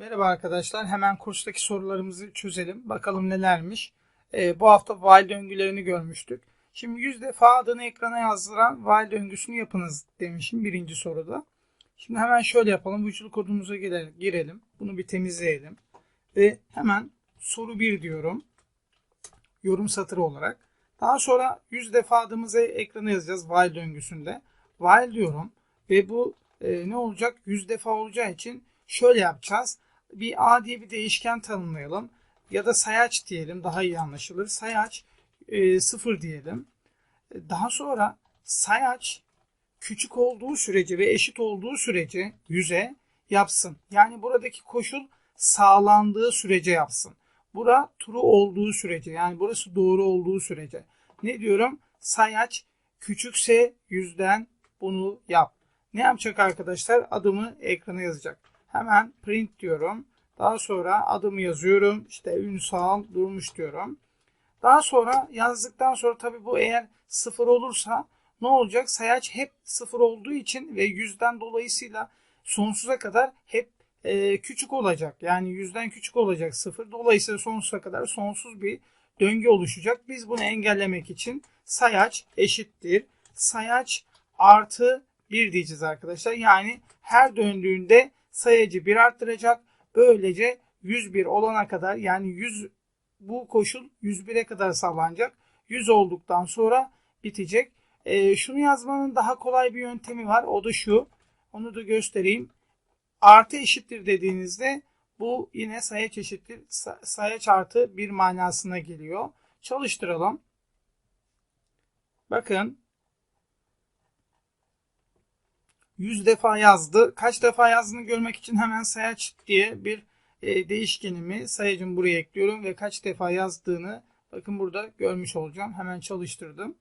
Merhaba arkadaşlar. Hemen kurstaki sorularımızı çözelim. Bakalım nelermiş. Ee, bu hafta while döngülerini görmüştük. Şimdi 100 defa adını ekrana yazdıran while döngüsünü yapınız demişim birinci soruda. Şimdi hemen şöyle yapalım. Vücut kodumuza girelim. Bunu bir temizleyelim. Ve hemen soru 1 diyorum. Yorum satırı olarak. Daha sonra 100 defa adımızı ekrana yazacağız while döngüsünde. While diyorum. Ve bu e, ne olacak? 100 defa olacağı için şöyle yapacağız. Bir a diye bir değişken tanımlayalım. Ya da sayaç diyelim daha iyi anlaşılır. Sayaç e, 0 diyelim. Daha sonra sayaç küçük olduğu sürece ve eşit olduğu sürece 100'e yapsın. Yani buradaki koşul sağlandığı sürece yapsın. Bura true olduğu sürece yani burası doğru olduğu sürece. Ne diyorum? Sayaç küçükse yüzden bunu yap. Ne yapacak arkadaşlar? Adımı ekrana yazacak. Hemen print diyorum. Daha sonra adımı yazıyorum. İşte Ünsal Durmuş diyorum. Daha sonra yazdıktan sonra tabii bu eğer sıfır olursa ne olacak? Sayaç hep sıfır olduğu için ve yüzden dolayısıyla sonsuza kadar hep e, küçük olacak. Yani yüzden küçük olacak sıfır. Dolayısıyla sonsuza kadar sonsuz bir döngü oluşacak. Biz bunu engellemek için sayaç eşittir. Sayaç artı 1 diyeceğiz arkadaşlar. Yani her döndüğünde sayacı 1 arttıracak. Böylece 101 olana kadar yani 100 bu koşul 101'e kadar sağlanacak. 100 olduktan sonra bitecek. E, şunu yazmanın daha kolay bir yöntemi var. O da şu. Onu da göstereyim. Artı eşittir dediğinizde bu yine sayaç eşittir. Sayaç artı bir manasına geliyor. Çalıştıralım. Bakın 100 defa yazdı. Kaç defa yazdığını görmek için hemen sayaç diye bir e, değişkenimi sayacım buraya ekliyorum ve kaç defa yazdığını bakın burada görmüş olacağım. Hemen çalıştırdım.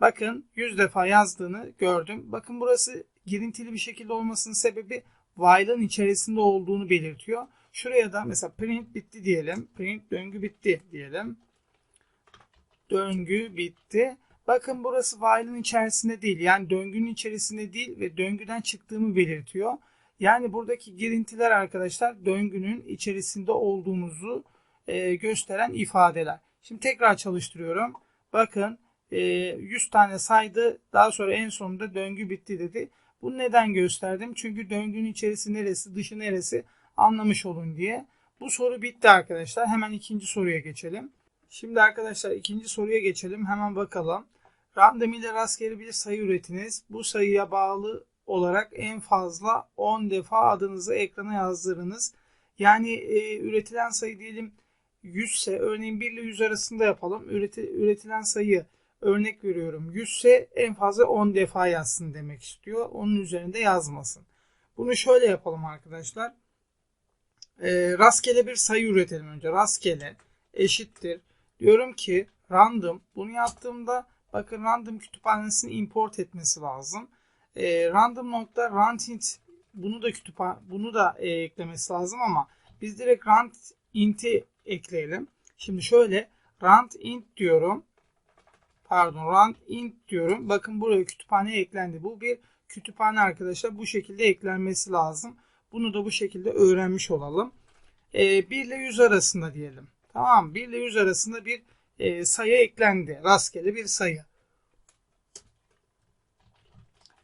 Bakın 100 defa yazdığını gördüm. Bakın burası girintili bir şekilde olmasının sebebi while'ın içerisinde olduğunu belirtiyor. Şuraya da mesela print bitti diyelim. Print döngü bitti diyelim. Döngü bitti. Bakın burası while'ın içerisinde değil. Yani döngünün içerisinde değil ve döngüden çıktığımı belirtiyor. Yani buradaki girintiler arkadaşlar döngünün içerisinde olduğumuzu e, gösteren ifadeler. Şimdi tekrar çalıştırıyorum. Bakın e, 100 tane saydı. Daha sonra en sonunda döngü bitti dedi. Bunu neden gösterdim? Çünkü döngünün içerisi neresi, dışı neresi anlamış olun diye. Bu soru bitti arkadaşlar. Hemen ikinci soruya geçelim. Şimdi arkadaşlar ikinci soruya geçelim. Hemen bakalım. Random ile rastgele bir sayı üretiniz. Bu sayıya bağlı olarak en fazla 10 defa adınızı ekrana yazdırınız. Yani e, üretilen sayı diyelim 100 ise örneğin 1 ile 100 arasında yapalım. Üreti, üretilen sayı örnek veriyorum 100 ise en fazla 10 defa yazsın demek istiyor. Onun üzerinde yazmasın. Bunu şöyle yapalım arkadaşlar. E, rastgele bir sayı üretelim önce. Rastgele eşittir. Diyorum ki random. Bunu yaptığımda bakın random kütüphanesini import etmesi lazım. E, random nokta runtint bunu da kütüphane bunu da e, eklemesi lazım ama biz direkt rand int'i ekleyelim. Şimdi şöyle rand int diyorum. Pardon rand int diyorum. Bakın buraya kütüphane eklendi. Bu bir kütüphane arkadaşlar. Bu şekilde eklenmesi lazım. Bunu da bu şekilde öğrenmiş olalım. E, 1 ile 100 arasında diyelim. Tamam 1 ile 100 arasında bir e, sayı eklendi. Rastgele bir sayı.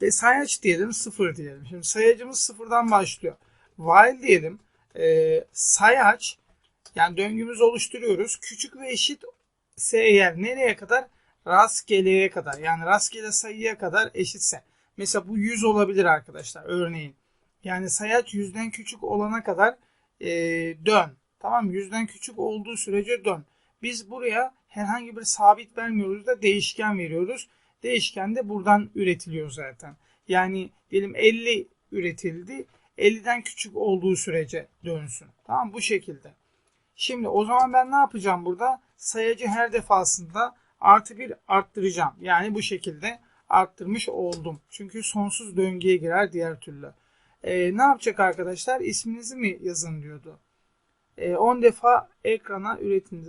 Ve sayaç diyelim 0 diyelim. Şimdi sayacımız sıfırdan başlıyor. While diyelim e, sayaç yani döngümüzü oluşturuyoruz. Küçük ve eşit ise eğer nereye kadar? Rastgeleye kadar. Yani rastgele sayıya kadar eşitse. Mesela bu 100 olabilir arkadaşlar örneğin. Yani sayaç 100'den küçük olana kadar e, dön. Tamam Yüzden küçük olduğu sürece dön. Biz buraya herhangi bir sabit vermiyoruz da değişken veriyoruz. Değişken de buradan üretiliyor zaten. Yani diyelim 50 üretildi. 50'den küçük olduğu sürece dönsün. Tamam bu şekilde. Şimdi o zaman ben ne yapacağım burada? Sayacı her defasında artı bir arttıracağım. Yani bu şekilde arttırmış oldum. Çünkü sonsuz döngüye girer diğer türlü. Ee, ne yapacak arkadaşlar? İsminizi mi yazın diyordu. 10 ee, defa ekrana üretiniz.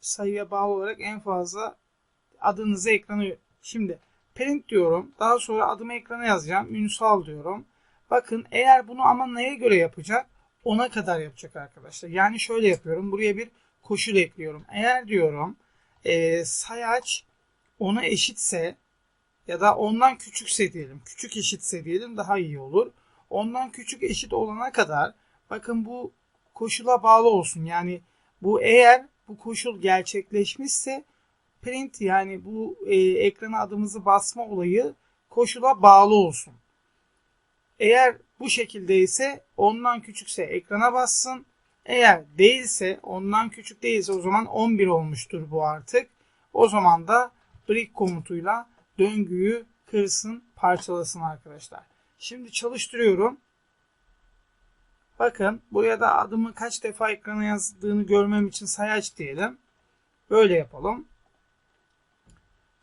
Sayıya bağlı olarak en fazla adınızı ekrana Şimdi print diyorum. Daha sonra adımı ekrana yazacağım. Ünsal diyorum. Bakın eğer bunu ama neye göre yapacak? Ona kadar yapacak arkadaşlar. Yani şöyle yapıyorum. Buraya bir koşul ekliyorum. Eğer diyorum e, sayaç ona eşitse ya da ondan küçükse diyelim. Küçük eşitse diyelim daha iyi olur. Ondan küçük eşit olana kadar bakın bu koşula bağlı olsun. Yani bu eğer bu koşul gerçekleşmişse print yani bu e, ekrana adımızı basma olayı koşula bağlı olsun. Eğer bu şekilde ise ondan küçükse ekrana bassın. Eğer değilse ondan küçük değilse o zaman 11 olmuştur bu artık. O zaman da break komutuyla döngüyü kırsın parçalasın arkadaşlar. Şimdi çalıştırıyorum. Bakın buraya da adımı kaç defa ekrana yazdığını görmem için sayaç diyelim. Böyle yapalım.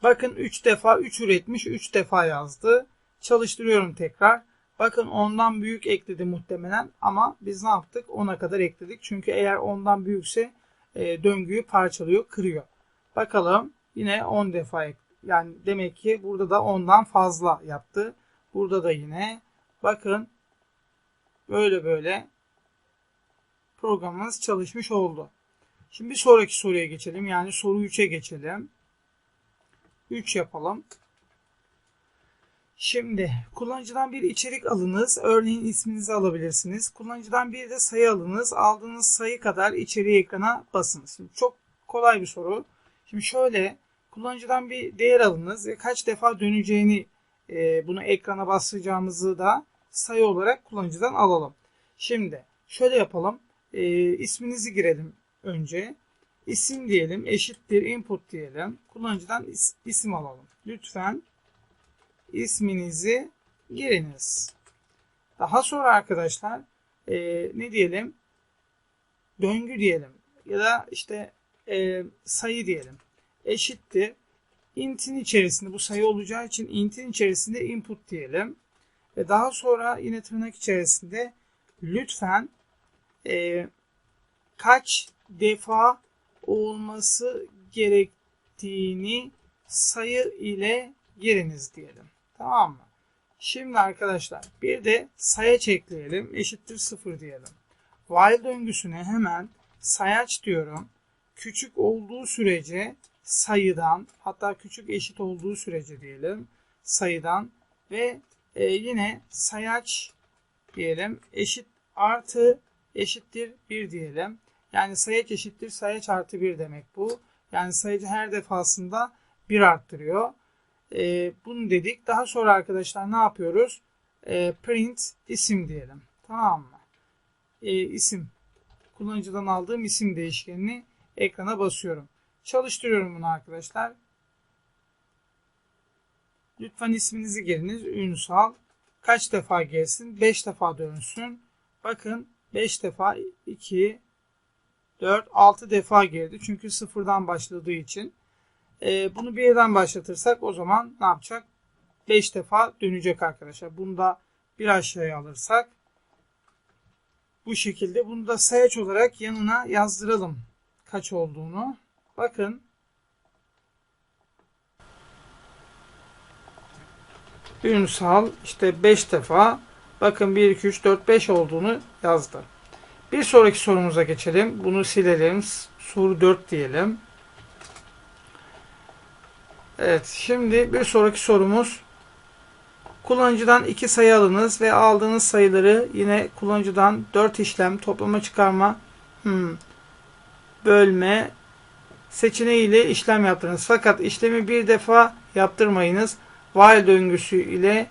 Bakın 3 defa 3 üretmiş 3 defa yazdı. Çalıştırıyorum tekrar. Bakın ondan büyük ekledi muhtemelen ama biz ne yaptık? 10'a kadar ekledik. Çünkü eğer ondan büyükse e, döngüyü parçalıyor, kırıyor. Bakalım yine 10 defa ek yani demek ki burada da ondan fazla yaptı. Burada da yine bakın böyle böyle programımız çalışmış oldu. Şimdi bir sonraki soruya geçelim. Yani soru 3'e geçelim. 3 yapalım. Şimdi kullanıcıdan bir içerik alınız. Örneğin isminizi alabilirsiniz. Kullanıcıdan bir de sayı alınız. Aldığınız sayı kadar içeriği ekrana basınız. Şimdi çok kolay bir soru. Şimdi şöyle kullanıcıdan bir değer alınız kaç defa döneceğini e, bunu ekrana basacağımızı da sayı olarak kullanıcıdan alalım. Şimdi şöyle yapalım. E, isminizi girelim önce. İsim diyelim eşittir input diyelim. Kullanıcıdan is, isim alalım. Lütfen isminizi giriniz. Daha sonra arkadaşlar e, ne diyelim? Döngü diyelim ya da işte e, sayı diyelim. Eşittir. int'in içerisinde bu sayı olacağı için int'in içerisinde input diyelim. Ve daha sonra yine tırnak içerisinde lütfen e, kaç defa olması gerektiğini sayı ile giriniz diyelim. Tamam mı? Şimdi arkadaşlar bir de sayaç ekleyelim. Eşittir 0 diyelim. While döngüsüne hemen sayaç diyorum. Küçük olduğu sürece sayıdan hatta küçük eşit olduğu sürece diyelim sayıdan ve e, yine sayaç diyelim eşit artı eşittir 1 diyelim. Yani sayaç eşittir sayaç artı 1 demek bu. Yani sayıcı her defasında 1 arttırıyor. E, bunu dedik. Daha sonra arkadaşlar ne yapıyoruz? E, print isim diyelim. Tamam mı? E, isim. Kullanıcıdan aldığım isim değişkenini ekrana basıyorum. Çalıştırıyorum bunu arkadaşlar. Lütfen isminizi giriniz. Ünsal. Kaç defa gelsin? 5 defa dönsün. Bakın 5 defa 2 4 6 defa girdi. Çünkü sıfırdan başladığı için. E, bunu bir yerden başlatırsak o zaman ne yapacak? 5 defa dönecek arkadaşlar. Bunu da bir aşağıya alırsak bu şekilde bunu da sayaç olarak yanına yazdıralım kaç olduğunu. Bakın Ünsal işte 5 defa bakın 1 2 3 4 5 olduğunu yazdı. Bir sonraki sorumuza geçelim. Bunu silelim. Soru 4 diyelim. Evet şimdi bir sonraki sorumuz kullanıcıdan iki sayı alınız ve aldığınız sayıları yine kullanıcıdan 4 işlem toplama çıkarma hmm, bölme seçeneğiyle işlem yaptınız. Fakat işlemi bir defa yaptırmayınız. While döngüsü ile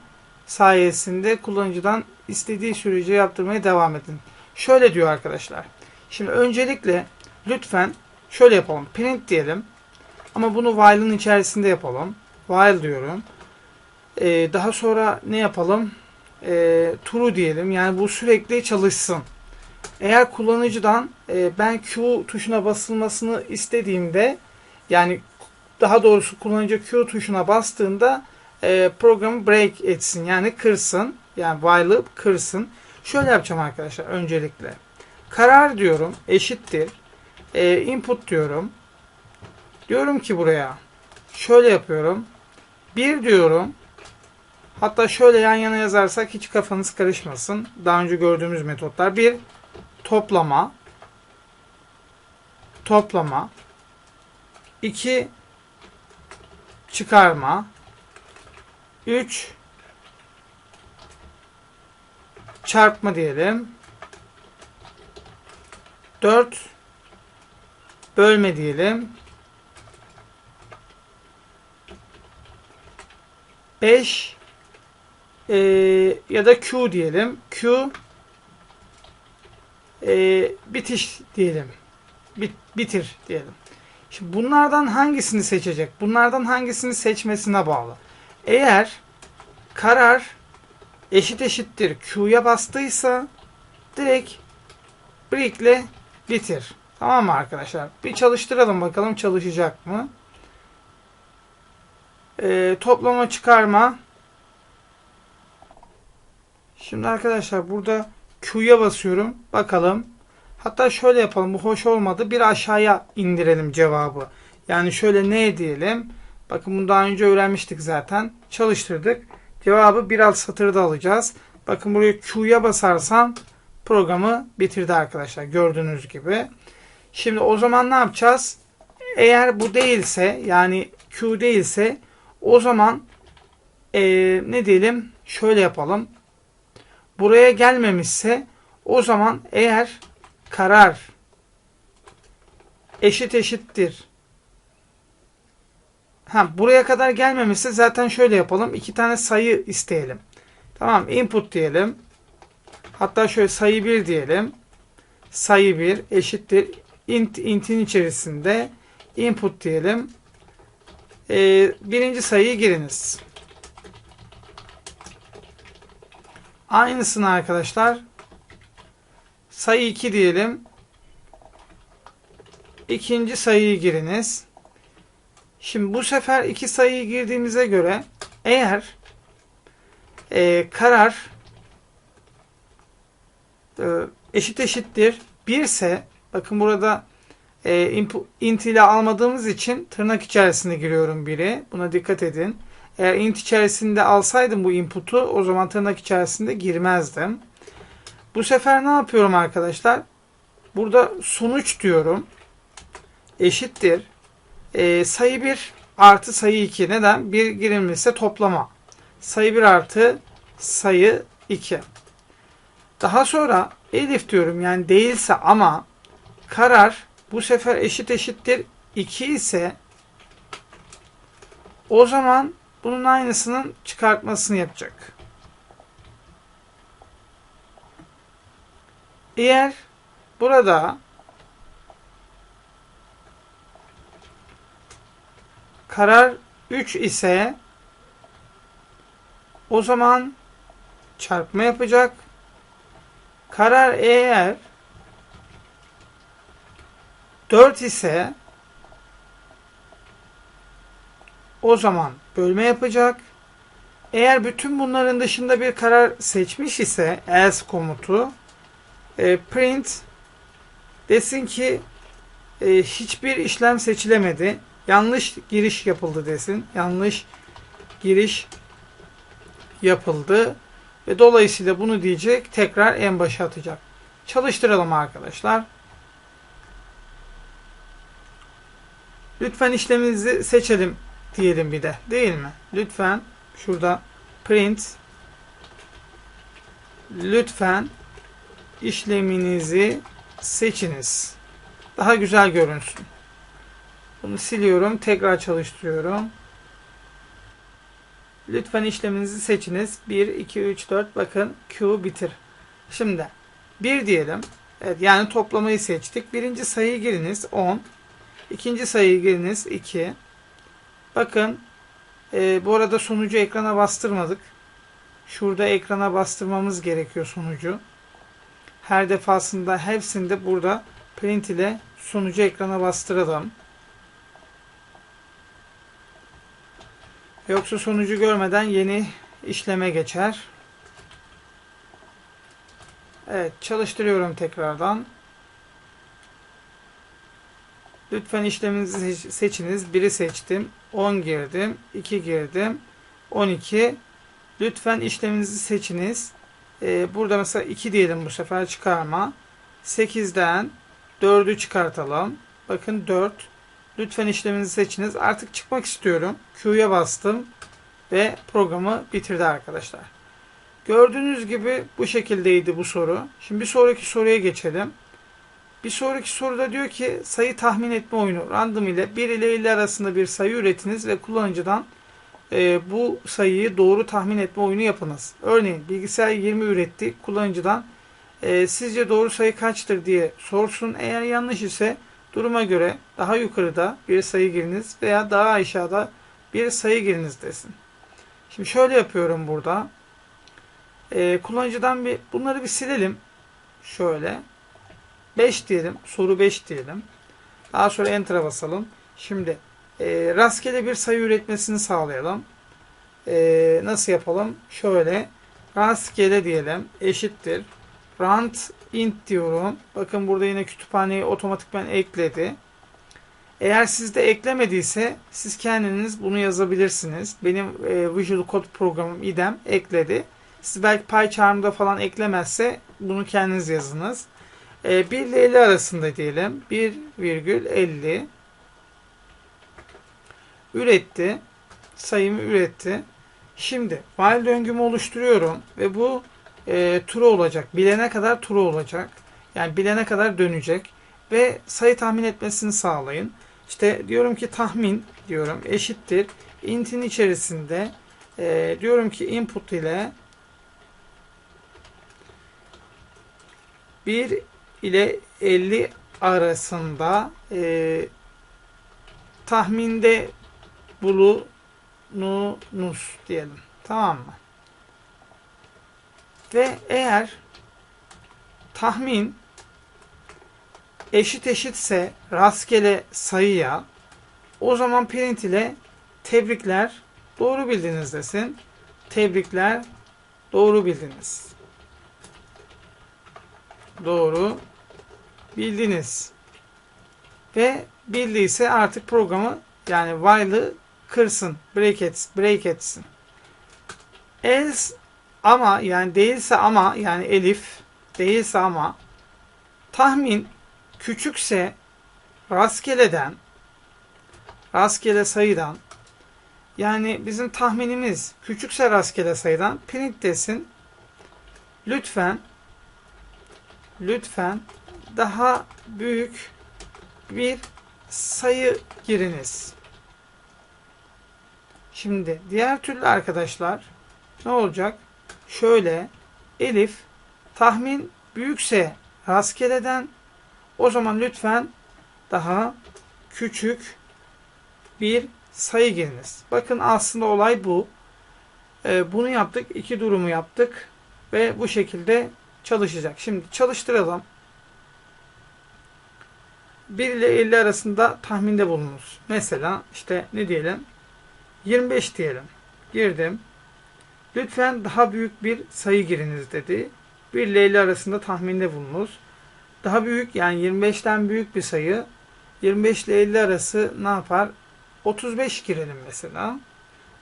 sayesinde kullanıcıdan istediği sürece yaptırmaya devam edin. Şöyle diyor arkadaşlar. Şimdi öncelikle lütfen şöyle yapalım. Print diyelim. Ama bunu while'ın içerisinde yapalım. While diyorum. Ee, daha sonra ne yapalım? Ee, true diyelim. Yani bu sürekli çalışsın. Eğer kullanıcıdan e, ben Q tuşuna basılmasını istediğimde yani daha doğrusu kullanıcı Q tuşuna bastığında e, programı break etsin. Yani kırsın. Yani while'ı kırsın. Şöyle yapacağım arkadaşlar öncelikle. Karar diyorum eşittir. E, input diyorum. Diyorum ki buraya şöyle yapıyorum. Bir diyorum Hatta şöyle yan yana yazarsak hiç kafanız karışmasın. Daha önce gördüğümüz metotlar. Bir toplama. Toplama. 2 çıkarma 3 çarpma diyelim. 4 bölme diyelim. 5 e, ya da Q diyelim. Q e, bitiş diyelim. Bit, bitir diyelim. Şimdi bunlardan hangisini seçecek? Bunlardan hangisini seçmesine bağlı. Eğer karar eşit eşittir Q'ya bastıysa direkt break'le bitir. Tamam mı arkadaşlar? Bir çalıştıralım bakalım çalışacak mı? Ee, toplama çıkarma. Şimdi arkadaşlar burada Q'ya basıyorum. Bakalım Hatta şöyle yapalım. Bu hoş olmadı. Bir aşağıya indirelim cevabı. Yani şöyle ne diyelim. Bakın bunu daha önce öğrenmiştik zaten. Çalıştırdık. Cevabı bir alt satırda alacağız. Bakın buraya Q'ya basarsam programı bitirdi arkadaşlar. Gördüğünüz gibi. Şimdi o zaman ne yapacağız? Eğer bu değilse yani Q değilse o zaman ee, ne diyelim? Şöyle yapalım. Buraya gelmemişse o zaman eğer karar eşit eşittir. Ha, buraya kadar gelmemişse zaten şöyle yapalım. İki tane sayı isteyelim. Tamam input diyelim. Hatta şöyle sayı 1 diyelim. Sayı 1 eşittir. int int'in içerisinde input diyelim. Ee, birinci sayıyı giriniz. Aynısını arkadaşlar Sayı 2 diyelim. İkinci sayıyı giriniz. Şimdi bu sefer iki sayıyı girdiğimize göre eğer e, karar e, eşit eşittir 1 ise bakın burada e, int ile almadığımız için tırnak içerisinde giriyorum 1'i. Buna dikkat edin. Eğer int içerisinde alsaydım bu input'u o zaman tırnak içerisinde girmezdim. Bu sefer ne yapıyorum arkadaşlar? Burada sonuç diyorum. Eşittir. E, sayı 1 artı sayı 2. Neden? 1 girilmişse toplama. Sayı 1 artı sayı 2. Daha sonra elif diyorum. Yani değilse ama karar bu sefer eşit eşittir 2 ise o zaman bunun aynısının çıkartmasını yapacak. Eğer burada karar 3 ise o zaman çarpma yapacak. Karar eğer 4 ise o zaman bölme yapacak. Eğer bütün bunların dışında bir karar seçmiş ise else komutu e, print desin ki e, hiçbir işlem seçilemedi. Yanlış giriş yapıldı desin. Yanlış giriş yapıldı. Ve dolayısıyla bunu diyecek. Tekrar en başa atacak. Çalıştıralım arkadaşlar. Lütfen işleminizi seçelim diyelim bir de. Değil mi? Lütfen şurada print lütfen işleminizi seçiniz. Daha güzel görünsün. Bunu siliyorum. Tekrar çalıştırıyorum. Lütfen işleminizi seçiniz. 1, 2, 3, 4. Bakın Q bitir. Şimdi 1 diyelim. Evet yani toplamayı seçtik. Birinci sayıyı giriniz 10. İkinci sayıyı giriniz 2. Bakın e, bu arada sonucu ekrana bastırmadık. Şurada ekrana bastırmamız gerekiyor sonucu her defasında hepsinde burada print ile sonucu ekrana bastıralım. Yoksa sonucu görmeden yeni işleme geçer. Evet çalıştırıyorum tekrardan. Lütfen işleminizi seçiniz. 1'i seçtim. 10 girdim. 2 girdim. 12. Lütfen işleminizi seçiniz. Ee, burada mesela 2 diyelim bu sefer çıkarma. 8'den 4'ü çıkartalım. Bakın 4. Lütfen işleminizi seçiniz. Artık çıkmak istiyorum. Q'ya bastım ve programı bitirdi arkadaşlar. Gördüğünüz gibi bu şekildeydi bu soru. Şimdi bir sonraki soruya geçelim. Bir sonraki soruda diyor ki sayı tahmin etme oyunu random ile 1 ile 50 arasında bir sayı üretiniz ve kullanıcıdan e, bu sayıyı doğru tahmin etme oyunu yapınız. Örneğin bilgisayar 20 üretti. Kullanıcıdan e, sizce doğru sayı kaçtır diye sorsun. Eğer yanlış ise duruma göre daha yukarıda bir sayı giriniz veya daha aşağıda bir sayı giriniz desin. Şimdi şöyle yapıyorum burada. E, kullanıcıdan bir bunları bir silelim. Şöyle. 5 diyelim. Soru 5 diyelim. Daha sonra Enter'a basalım. Şimdi e, rastgele bir sayı üretmesini sağlayalım. E, nasıl yapalım? Şöyle rastgele diyelim eşittir. Rand int diyorum. Bakın burada yine kütüphaneyi otomatikman ekledi. Eğer sizde eklemediyse siz kendiniz bunu yazabilirsiniz. Benim e, Visual Code programım idem ekledi. Siz belki PyCharm'da falan eklemezse bunu kendiniz yazınız. E, 1 ile 50 arasında diyelim. 1,50 üretti. Sayımı üretti. Şimdi while döngümü oluşturuyorum ve bu e, true olacak. Bilene kadar true olacak. Yani bilene kadar dönecek ve sayı tahmin etmesini sağlayın. İşte diyorum ki tahmin diyorum eşittir. int'in içerisinde e, diyorum ki input ile 1 ile 50 arasında e, tahminde bulununuz diyelim. Tamam mı? Ve eğer tahmin eşit eşitse rastgele sayıya o zaman print ile tebrikler doğru bildiniz desin. Tebrikler doğru bildiniz. Doğru bildiniz. Ve bildiyse artık programı yani while'ı kırsın. Break, et, break etsin. Else ama yani değilse ama yani elif değilse ama tahmin küçükse rastgeleden rastgele sayıdan yani bizim tahminimiz küçükse rastgele sayıdan print desin. Lütfen lütfen daha büyük bir sayı giriniz. Şimdi diğer türlü arkadaşlar ne olacak? Şöyle elif tahmin büyükse rastgeleden o zaman lütfen daha küçük bir sayı giriniz. Bakın aslında olay bu. Ee, bunu yaptık. iki durumu yaptık. Ve bu şekilde çalışacak. Şimdi çalıştıralım. 1 ile 50 arasında tahminde bulunuz. Mesela işte ne diyelim? 25 diyelim. Girdim. Lütfen daha büyük bir sayı giriniz dedi. 1 ile 50 arasında tahminde bulunuz. Daha büyük yani 25'ten büyük bir sayı 25 ile 50 arası ne yapar? 35 girelim mesela.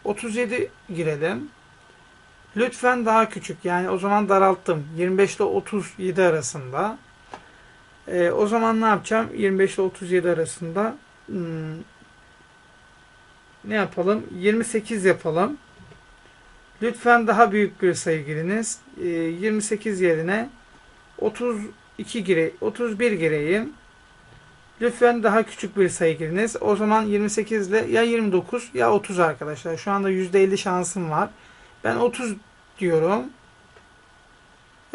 37 girelim. Lütfen daha küçük yani o zaman daralttım. 25 ile 37 arasında. Ee, o zaman ne yapacağım? 25 ile 37 arasında hmm, ne yapalım? 28 yapalım. Lütfen daha büyük bir sayı giriniz. Ee, 28 yerine 32 gire 31 gireyim. Lütfen daha küçük bir sayı giriniz. O zaman 28 ile ya 29 ya 30 arkadaşlar. Şu anda %50 şansım var. Ben 30 diyorum.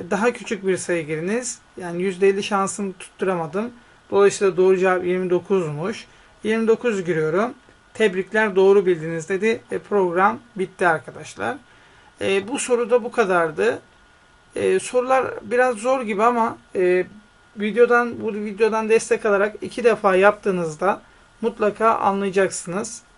Daha küçük bir sayı giriniz. Yani %50 şansımı tutturamadım. Dolayısıyla doğru cevap 29'muş. 29 giriyorum. Tebrikler doğru bildiniz dedi ve program bitti arkadaşlar. E, bu soruda bu kadardı. E, sorular biraz zor gibi ama e, videodan bu videodan destek alarak iki defa yaptığınızda mutlaka anlayacaksınız.